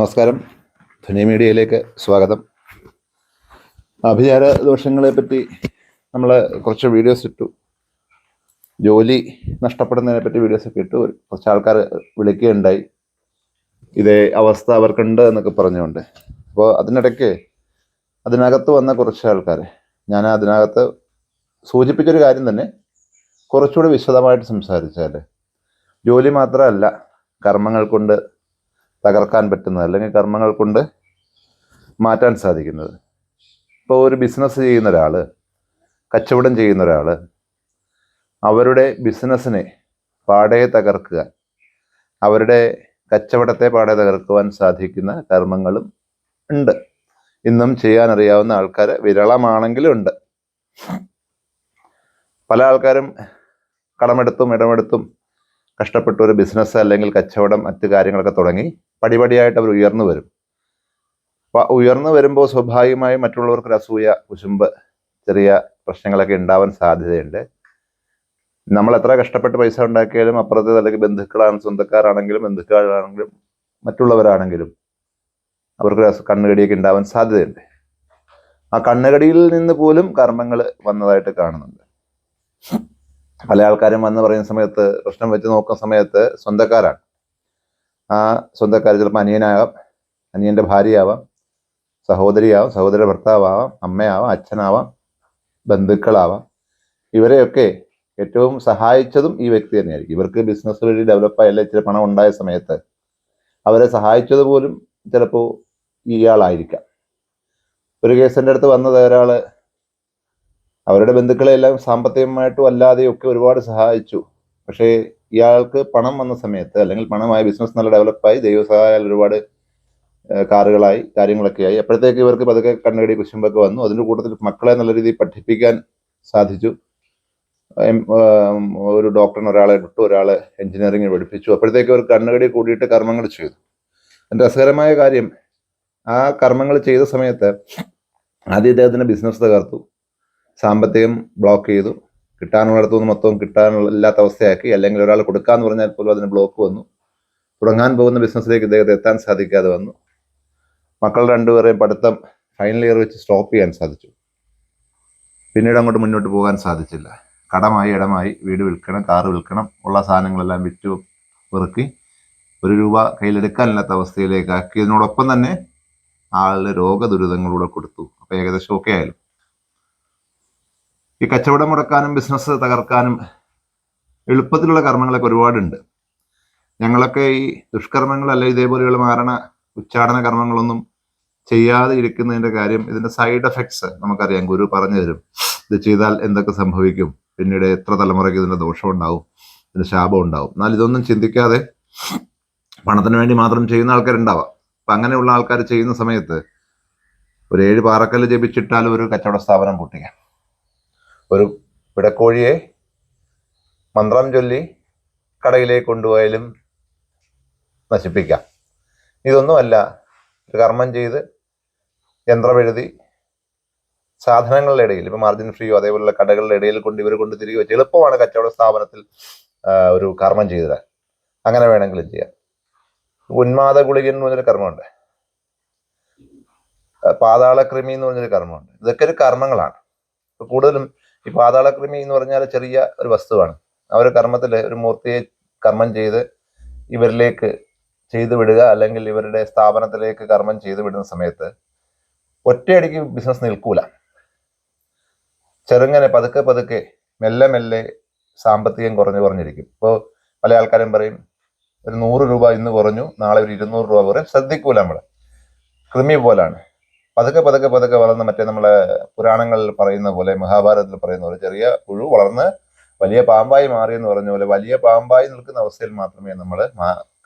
നമസ്കാരം. ധനി മീഡിയയിലേക്ക് സ്വാഗതം. അഭിചാര ദോഷങ്ങളെ പറ്റി നമ്മൾ കുറച്ച് വീഡിയോസ് ഇട്ടു. ജോലി നഷ്ടപ്പെടുന്നതിനെ പറ്റി വീഡിയോസ് ഇട്ടു. കുറച്ച് ആൾക്കാർ വിളിക്കുകയുണ്ടായി. ഇതേ അവസ്ഥ അവർക്കുണ്ട് എന്നൊക്കെ പറഞ്ഞുകൊണ്ട്. അപ്പോൾ അതിനിടയ്ക്ക് അതിനകത്ത് വന്ന കുറച്ച് ആൾക്കാർ ഞാൻ അതിനകത്ത് സൂചിപ്പിച്ചൊരു കാര്യം തന്നെ കുറച്ചുകൂടി വിശദമായിട്ട് സംസാരിച്ചാൽ ജോലി മാത്രമല്ല കർമ്മങ്ങൾ കൊണ്ട് തകർക്കാൻ പറ്റുന്നത് അല്ലെങ്കിൽ കർമ്മങ്ങൾ കൊണ്ട് മാറ്റാൻ സാധിക്കുന്നത്. ഇപ്പോൾ ഒരു ബിസിനസ് ചെയ്യുന്ന ഒരാൾ കച്ചവടം ചെയ്യുന്ന ഒരാൾ അവരുടെ ബിസിനസ്സിനെ പാടെ തകർക്കുക അവരുടെ കച്ചവടത്തെ പാടെ തകർക്കുവാൻ സാധിക്കുന്ന കർമ്മങ്ങളും ഉണ്ട്. ഇന്നും ചെയ്യാൻ അറിയാവുന്ന ആൾക്കാർ വിരളമാണെങ്കിലും ഉണ്ട്. പല ആൾക്കാരും കടമെടുത്തും ഇടമെടുത്തും കഷ്ടപ്പെട്ട് ഒരു ബിസിനസ് അല്ലെങ്കിൽ കച്ചവടം മറ്റു കാര്യങ്ങളൊക്കെ തുടങ്ങി പടിപടിയായിട്ട് അവർ ഉയർന്നു വരും. അപ്പോൾ ഉയർന്നു വരുമ്പോൾ സ്വാഭാവികമായി മറ്റുള്ളവർക്ക് അസൂയ കുശുമ്പ് ചെറിയ പ്രശ്നങ്ങളൊക്കെ ഉണ്ടാവാൻ സാധ്യതയുണ്ട്. നമ്മൾ എത്ര കഷ്ടപ്പെട്ട് പൈസ ഉണ്ടാക്കിയാലും അപ്പുറത്തെ അല്ലെങ്കിൽ ബന്ധുക്കളാണ് സ്വന്തക്കാരാണെങ്കിലും ബന്ധുക്കളാണെങ്കിലും മറ്റുള്ളവരാണെങ്കിലും അവർക്ക് കണ്ണുകടിയൊക്കെ ഉണ്ടാവാൻ സാധ്യതയുണ്ട്. ആ കണ്ണുകടിയിൽ നിന്ന് പോലും കർമ്മങ്ങൾ വന്നതായിട്ട് കാണുന്നുണ്ട്. പല ആൾക്കാരും വന്ന് പറയുന്ന സമയത്ത് പ്രശ്നം വെച്ച് നോക്കുന്ന സമയത്ത് സ്വന്തക്കാരാണ്. ആ സ്വന്തക്കാർ ചിലപ്പോൾ അനിയനാകാം അനിയന്റെ ഭാര്യയാവാം സഹോദരിയാവാം സഹോദര ഭർത്താവാം അമ്മയാവാം അച്ഛനാവാം ബന്ധുക്കളാവാം. ഇവരെയൊക്കെ ഏറ്റവും സഹായിച്ചതും ഈ വ്യക്തി തന്നെയായിരിക്കും. ഇവർക്ക് ബിസിനസ് വഴി ഡെവലപ്പായി അല്ലെങ്കിൽ ഇച്ചിരി പണം ഉണ്ടായ സമയത്ത്. അവരെ സഹായിച്ചത് പോലും ചിലപ്പോൾ ഇയാളായിരിക്കാം. ഒരു കേസിന്റെ അടുത്ത് വന്നത് ഒരാൾ അവരുടെ ബന്ധുക്കളെല്ലാം സാമ്പത്തികമായിട്ടും അല്ലാതെയൊക്കെ ഒരുപാട് സഹായിച്ചു. പക്ഷേ ഇയാൾക്ക് പണം വന്ന സമയത്ത് അല്ലെങ്കിൽ പണമായി ബിസിനസ് നല്ല ഡെവലപ്പായി ദൈവസഹായാൽ ഒരുപാട് കാറുകളായി കാര്യങ്ങളൊക്കെ ആയി അപ്പോഴത്തേക്ക് ഇവർക്ക് പതുക്കെ കണ്ണുകടി കുശുമ്പൊക്കെ വന്നു. അതിന്റെ കൂട്ടത്തിൽ മക്കളെ നല്ല രീതിയിൽ പഠിപ്പിക്കാൻ സാധിച്ചു. ഒരു ഡോക്ടറിന് ഒരാളെ വിട്ടു ഒരാളെ എഞ്ചിനീയറിംഗ് പഠിപ്പിച്ചു. അപ്പോഴത്തേക്ക് അവർ കണ്ണുകടി കൂടിയിട്ട് കർമ്മങ്ങൾ ചെയ്തു. എന്റെ രസകരമായ കാര്യം ആ കർമ്മങ്ങൾ ചെയ്ത സമയത്ത് ആദ്യം ഇദ്ദേഹത്തിന്റെ ബിസിനസ് തകർത്തു. സാമ്പത്തികം ബ്ലോക്ക് ചെയ്തു. കിട്ടാനുള്ളിടത്തുനിന്ന് മൊത്തം കിട്ടാനില്ലാത്ത അവസ്ഥയാക്കി അല്ലെങ്കിൽ ഒരാൾ കൊടുക്കാന്ന് പറഞ്ഞാൽ പോലും അതിന് ബ്ലോക്ക് വന്നു. തുടങ്ങാൻ പോകുന്ന ബിസിനസ്സിലേക്ക് ഇദ്ദേഹത്തെ എത്താൻ സാധിക്കാതെ വന്നു. മക്കൾ രണ്ടുപേരെയും പഠിത്തം ഫൈനൽ ഇയർ വെച്ച് സ്റ്റോപ്പ് ചെയ്യാൻ സാധിച്ചു. പിന്നീട് അങ്ങോട്ട് മുന്നോട്ട് പോകാൻ സാധിച്ചില്ല. കടമായി ഇടമായി വീട് വിൽക്കണം കാറ് വിൽക്കണം ഉള്ള സാധനങ്ങളെല്ലാം വിറ്റ് വെറുക്കി ഒരു രൂപ കയ്യിലെടുക്കാനില്ലാത്ത അവസ്ഥയിലേക്ക് ആക്കിയതിനോടൊപ്പം തന്നെ ആളുടെ രോഗദുരിതങ്ങളൂടെ കൊടുത്തു. അപ്പോൾ ഏകദേശം ഓക്കെ ആയാലും ഈ കച്ചവടം മുടക്കാനും ബിസിനസ് തകർക്കാനും എളുപ്പത്തിലുള്ള കർമ്മങ്ങളൊക്കെ ഒരുപാടുണ്ട്. ഞങ്ങളൊക്കെ ഈ ദുഷ്കർമ്മങ്ങൾ അല്ലെ ഇതേപോലെയുള്ള മാരണ ഉച്ചാടന കർമ്മങ്ങളൊന്നും ചെയ്യാതെ ഇരിക്കുന്നതിന്റെ കാര്യം ഇതിന്റെ സൈഡ് എഫക്ട്സ് നമുക്കറിയാം. ഗുരു പറഞ്ഞു തരും. ഇത് ചെയ്താൽ എന്തൊക്കെ സംഭവിക്കും? പിന്നീട് എത്ര തലമുറയ്ക്ക് ഇതിന്റെ ദോഷം ഉണ്ടാവും? ഇതിന്റെ ശാപം ഉണ്ടാവും. എന്നാൽ ഇതൊന്നും ചിന്തിക്കാതെ പണത്തിന് വേണ്ടി മാത്രം ചെയ്യുന്ന ആൾക്കാരുണ്ടാവാം. അപ്പം അങ്ങനെയുള്ള ആൾക്കാർ ചെയ്യുന്ന സമയത്ത് ഒരു ഏഴ് പാറക്കല്ല് ജപിച്ചിട്ടാൽ ഒരു കച്ചവട സ്ഥാപനം പൊട്ടിക്കാം. ഒരു പിടക്കോഴിയെ മന്ത്രം ചൊല്ലി കടയിലേക്ക് കൊണ്ടുപോയാലും നശിപ്പിക്കാം. ഇതൊന്നുമല്ല ഒരു കർമ്മം ചെയ്ത് യന്ത്രമെഴുതി സാധനങ്ങളുടെ ഇടയിൽ ഇപ്പോൾ മാർജിൻ ഫ്രീയോ അതേപോലുള്ള കടകളുടെ ഇടയിൽ കൊണ്ട് ഇവർ കൊണ്ട് തിരികെ വെച്ച് എളുപ്പമാണ് കച്ചവട സ്ഥാപനത്തിൽ ഒരു കർമ്മം ചെയ്തിടാൻ അങ്ങനെ വേണമെങ്കിലും ചെയ്യാം. ഉന്മാദ ഗുളിക എന്ന് പറഞ്ഞൊരു കർമ്മമുണ്ട്. പാതാളക്രിമി എന്ന് പറഞ്ഞൊരു കർമ്മമുണ്ട്. ഇതൊക്കെ ഒരു കർമ്മങ്ങളാണ്. കൂടുതലും ഈ പാതാളക്രിമി എന്ന് പറഞ്ഞാൽ ചെറിയ ഒരു വസ്തുവാണ്. ആ ഒരു കർമ്മത്തിൽ ഒരു മൂർത്തിയെ കർമ്മം ചെയ്ത് ഇവരിലേക്ക് ചെയ്തു വിടുക അല്ലെങ്കിൽ ഇവരുടെ സ്ഥാപനത്തിലേക്ക് കർമ്മം ചെയ്തു വിടുന്ന സമയത്ത് ഒറ്റയടിക്ക് ബിസിനസ് നിൽക്കൂല. ചെറുങ്ങനെ പതുക്കെ പതുക്കെ മെല്ലെ മെല്ലെ സാമ്പത്തികം കുറഞ്ഞു കുറഞ്ഞിരിക്കും. ഇപ്പോൾ പല ആൾക്കാരും പറയും ഒരു നൂറ് രൂപ ഇന്ന് കുറഞ്ഞു നാളെ ഒരു ഇരുന്നൂറ് രൂപ കുറയും. ശ്രദ്ധിക്കൂല നമ്മൾ കൃമി പോലാണ്. പതുക്കെ പതുക്കെ പതുക്കെ വളർന്ന് മറ്റേ നമ്മളെ പുരാണങ്ങളിൽ പറയുന്ന പോലെ മഹാഭാരതത്തിൽ പറയുന്ന പോലെ ചെറിയ പുഴു വളർന്ന് വലിയ പാമ്പായി മാറി എന്ന് പറഞ്ഞ പോലെ വലിയ പാമ്പായി നിൽക്കുന്ന അവസ്ഥയിൽ മാത്രമേ നമ്മൾ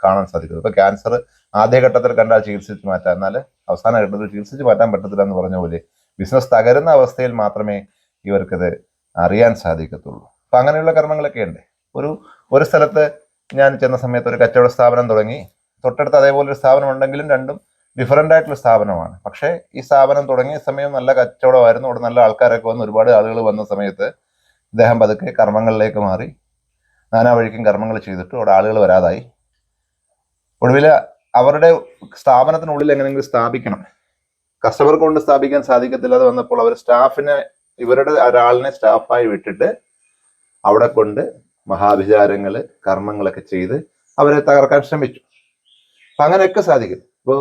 കാണാൻ സാധിക്കൂ. ഇപ്പൊ ക്യാൻസർ ആദ്യഘട്ടത്തിൽ കണ്ടാൽ ചികിത്സിച്ച് മാറ്റാം. എന്നാൽ അവസാന ഘട്ടത്തിൽ ചികിത്സിച്ച് മാറ്റാൻ പറ്റത്തില്ല എന്ന് പറഞ്ഞ പോലെ ബിസിനസ് തകരുന്ന അവസ്ഥയിൽ മാത്രമേ ഇവർക്കത് അറിയാൻ സാധിക്കത്തുള്ളൂ. അപ്പൊ അങ്ങനെയുള്ള കർമ്മങ്ങളൊക്കെ ഉണ്ട്. ഒരു ഒരു സ്ഥലത്ത് ഞാൻ ചെന്ന സമയത്ത് ഒരു കച്ചവട സ്ഥാപനം തുടങ്ങി. തൊട്ടടുത്ത് അതേപോലെ ഒരു സ്ഥാപനം ഉണ്ടെങ്കിലും രണ്ടും ഡിഫറന്റ് ആയിട്ടുള്ള സ്ഥാപനമാണ്. പക്ഷേ ഈ സ്ഥാപനം തുടങ്ങിയ സമയം നല്ല കച്ചവടമായിരുന്നു. അവിടെ നല്ല ആൾക്കാരൊക്കെ വന്ന് ഒരുപാട് ആളുകൾ വന്ന സമയത്ത് ഇദ്ദേഹം പതുക്കെ കർമ്മങ്ങളിലേക്ക് മാറി. നാനാ വഴിക്കും കർമ്മങ്ങൾ ചെയ്തിട്ട് അവിടെ ആളുകൾ വരാതായി. ഒടുവിൽ അവരുടെ സ്ഥാപനത്തിനുള്ളിൽ എങ്ങനെയെങ്കിലും സ്ഥാപിക്കണം. കസ്റ്റമർ കൊണ്ട് സ്ഥാപിക്കാൻ സാധിക്കത്തില്ലാതെ വന്നപ്പോൾ അവർ സ്റ്റാഫിനെ ഇവരുടെ ഒരാളിനെ സ്റ്റാഫായി വിട്ടിട്ട് അവിടെ കൊണ്ട് മഹാഭിചാരങ്ങൾ കർമ്മങ്ങളൊക്കെ ചെയ്ത് അവരെ തകർക്കാൻ ശ്രമിച്ചു. അപ്പൊ അങ്ങനെയൊക്കെ സാധിക്കും. ഇപ്പോൾ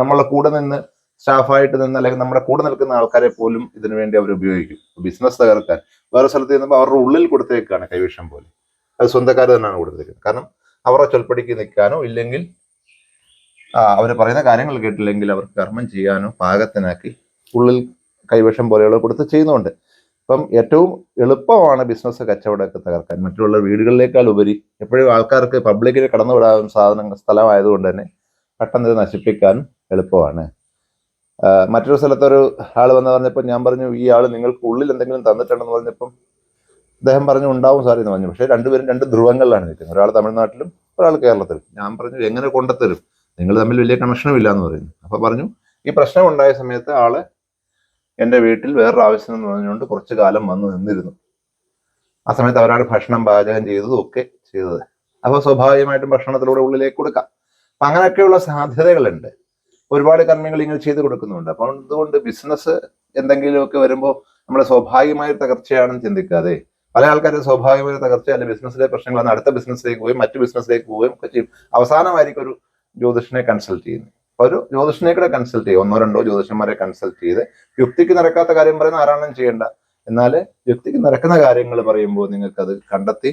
നമ്മളെ കൂടെ നിന്ന് സ്റ്റാഫായിട്ട് നിന്ന് അല്ലെങ്കിൽ നമ്മുടെ കൂടെ നിൽക്കുന്ന ആൾക്കാരെ പോലും ഇതിനു വേണ്ടി അവർ ഉപയോഗിക്കും. ബിസിനസ് തകർക്കാൻ വേറെ സ്ഥലത്ത് ചെന്നപ്പോൾ അവരുടെ ഉള്ളിൽ കൊടുത്തേക്കാണ് കൈവിഷം പോലെ. അത് സ്വന്തക്കാർ തന്നെയാണ് കൊടുത്തേക്കുന്നത് കാരണം അവരുടെ ചൊൽപ്പടിക്ക് നിൽക്കാനോ ഇല്ലെങ്കിൽ അവർ പറയുന്ന കാര്യങ്ങൾ കേട്ടില്ലെങ്കിൽ അവർ കർമ്മം ചെയ്യാനോ പാകത്തിനാക്കി ഉള്ളിൽ കൈവശം പോലെയുള്ള കൊടുത്ത് ചെയ്യുന്നുണ്ട്. അപ്പം ഏറ്റവും എളുപ്പമാണ് ബിസിനസ് കച്ചവടമൊക്കെ തകർക്കാൻ. മറ്റുള്ള വീടുകളിലേക്കാൾ ഉപരി എപ്പോഴും ആൾക്കാർക്ക് പബ്ലിക്കിൽ കടന്നുവിടാൻ സാധനങ്ങൾ സ്ഥലമായതുകൊണ്ട് തന്നെ പെട്ടെന്ന് ഇത് നശിപ്പിക്കാൻ എളുപ്പമാണ്. മറ്റൊരു സ്ഥലത്തൊരു ആൾ വന്ന് പറഞ്ഞപ്പോൾ ഞാൻ പറഞ്ഞു ഈ ആൾ നിങ്ങൾക്ക് ഉള്ളിൽ എന്തെങ്കിലും തന്നിട്ടുണ്ടെന്ന് പറഞ്ഞപ്പം അദ്ദേഹം പറഞ്ഞു ഉണ്ടാവും സാർ എന്ന് പറഞ്ഞു. പക്ഷേ രണ്ടുപേരും രണ്ട് ധ്രുവങ്ങളിലാണ് നിൽക്കുന്നത്. ഒരാൾ തമിഴ്നാട്ടിലും ഒരാൾ കേരളത്തിലും. ഞാൻ പറഞ്ഞു എങ്ങനെ കൊണ്ടുത്തരും? നിങ്ങൾ തമ്മിൽ വലിയ കണക്ഷനും ഇല്ല എന്ന് പറയുന്നു. അപ്പോൾ പറഞ്ഞു ഈ പ്രശ്നം ഉണ്ടായ സമയത്ത് ആൾ എന്റെ വീട്ടിൽ വേറൊരു ആവശ്യം എന്ന് പറഞ്ഞുകൊണ്ട് കുറച്ച് കാലം വന്ന് നിന്നിരുന്നു. ആ സമയത്ത് അവരാണ് ഭക്ഷണം പാചകം ചെയ്തതും ഒക്കെ ചെയ്തത്. അപ്പോൾ സ്വാഭാവികമായിട്ടും ഭക്ഷണത്തിലൂടെ ഉള്ളിലേക്ക് കൊടുക്കാം. അപ്പൊ അങ്ങനെയൊക്കെയുള്ള സാധ്യതകളുണ്ട്. ഒരുപാട് കർമ്മങ്ങൾ ഇങ്ങനെ ചെയ്തു കൊടുക്കുന്നുണ്ട്. അപ്പോൾ അതുകൊണ്ട് ബിസിനസ് എന്തെങ്കിലുമൊക്കെ വരുമ്പോൾ നമ്മുടെ സ്വാഭാവികമായ തകർച്ചയാണെന്ന് ചിന്തിക്കാതെ പല ആൾക്കാരും സ്വാഭാവികമായ തകർച്ച അല്ലെങ്കിൽ ബിസിനസ്സിലെ പ്രശ്നങ്ങളാണ്. അടുത്ത ബിസിനസ്സിലേക്ക് പോവുകയും മറ്റു ബിസിനസ്സിലേക്ക് പോവുകയും ഒക്കെ ചെയ്യും. അവസാനമായിരിക്കും ഒരു ജ്യോതിഷനെ കൺസൾട്ട് ചെയ്യുന്നത്. അപ്പൊ ഒരു ജ്യോതിഷനെ കൂടെ കൺസൾട്ട് ചെയ്യും ഒന്നോ രണ്ടോ ജ്യോതിഷന്മാരെ കൺസൾട്ട് ചെയ്ത് യുക്തിക്ക് നടക്കാത്ത കാര്യം പറയുന്ന ആരാണെന്നും ചെയ്യേണ്ട. എന്നാൽ യുക്തിക്ക് നടക്കുന്ന കാര്യങ്ങൾ പറയുമ്പോൾ നിങ്ങൾക്ക് അത് കണ്ടെത്തി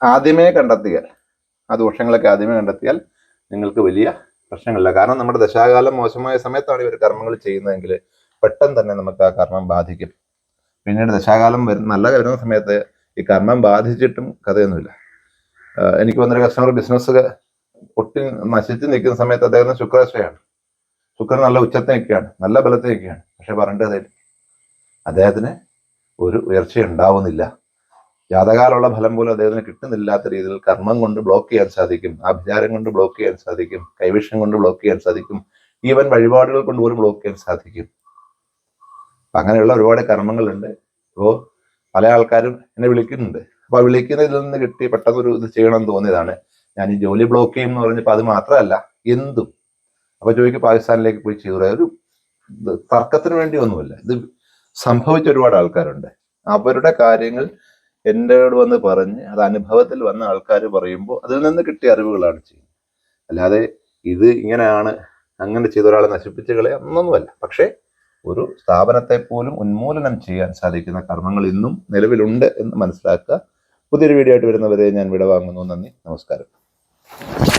ആദ്യമേ കണ്ടെത്തിയാൽ ആ ദോഷങ്ങളൊക്കെ ആദ്യമേ കണ്ടെത്തിയാൽ നിങ്ങൾക്ക് വലിയ പ്രശ്നങ്ങളില്ല. കാരണം നമ്മുടെ ദശാകാലം മോശമായ സമയത്താണ് ഇവർ കർമ്മങ്ങൾ ചെയ്യുന്നതെങ്കിൽ പെട്ടെന്ന് തന്നെ നമുക്ക് ആ കർമ്മം ബാധിക്കും. പിന്നീട് ദശാകാലം വരുന്ന നല്ല വരുന്ന സമയത്ത് ഈ കർമ്മം ബാധിച്ചിട്ടും കഥയൊന്നുമില്ല. എനിക്ക് വന്നൊരു കസ്റ്റമർ ബിസിനസ് ഒട്ടി നശിച്ച് നിൽക്കുന്ന സമയത്ത് അദ്ദേഹം ശുക്രാശ്രയാണ്. ശുക്രൻ നല്ല ഉച്ചത്തിൽ നിൽക്കുകയാണ് നല്ല ബലത്തിൽ നിൽക്കുകയാണ് പക്ഷെ പറഞ്ഞിട്ട് അദ്ദേഹത്തിന് ഒരു ഉയർച്ച ഉണ്ടാവുന്നില്ല ജാതകാലുള്ള ഫലം പോലും അദ്ദേഹത്തിന് കിട്ടുന്നില്ലാത്ത രീതിയിൽ കർമ്മം കൊണ്ട് ബ്ലോക്ക് ചെയ്യാൻ സാധിക്കും ആഭിചാരം കൊണ്ട് ബ്ലോക്ക് ചെയ്യാൻ സാധിക്കും കൈവിഷം കൊണ്ട് ബ്ലോക്ക് ചെയ്യാൻ സാധിക്കും ഈവൻ വഴിപാടുകൾ കൊണ്ട് പോലും ബ്ലോക്ക് ചെയ്യാൻ സാധിക്കും. അങ്ങനെയുള്ള ഒരുപാട് കർമ്മങ്ങളുണ്ട്. അപ്പോൾ പല ആൾക്കാരും എന്നെ വിളിക്കുന്നുണ്ട്. അപ്പൊ ആ വിളിക്കുന്നതിൽ നിന്ന് കിട്ടി പെട്ടെന്ന് ഒരു ഇത് ചെയ്യണം തോന്നിയതാണ്. ഞാൻ ഈ ജോലി ബ്ലോക്ക് ചെയ്യും എന്ന് പറഞ്ഞപ്പോൾ അത് മാത്രമല്ല എന്തും. അപ്പൊ ജോലിക്ക് പാകിസ്ഥാനിലേക്ക് പോയി ചെയ്തു ഒരു തർക്കത്തിന് വേണ്ടി ഒന്നുമില്ല. ഇത് സംഭവിച്ച ഒരുപാട് ആൾക്കാരുണ്ട്. അവരുടെ കാര്യങ്ങൾ എന്നോട് വന്ന് പറഞ്ഞ് അത് അനുഭവത്തിൽ വന്ന ആൾക്കാർ പറയുമ്പോൾ അതിൽ നിന്ന് കിട്ടിയ അറിവുകളാണ് ചെയ്യുന്നത്. അല്ലാതെ ഇത് ഇങ്ങനെയാണ് അങ്ങനെ ചെയ്ത ഒരാളെ നശിപ്പിച്ച് കളയാന്നൊന്നുമല്ല പക്ഷേ ഒരു സ്ഥാപനത്തെ പോലും ഉന്മൂലനം ചെയ്യാൻ സാധിക്കുന്ന കർമ്മങ്ങൾ ഇന്നും നിലവിലുണ്ട് എന്ന് മനസ്സിലാക്കുക. പുതിയൊരു വീഡിയോ ആയിട്ട് വരുന്നവരെ ഞാൻ വിടവാങ്ങുന്നു. നന്ദി. നമസ്കാരം.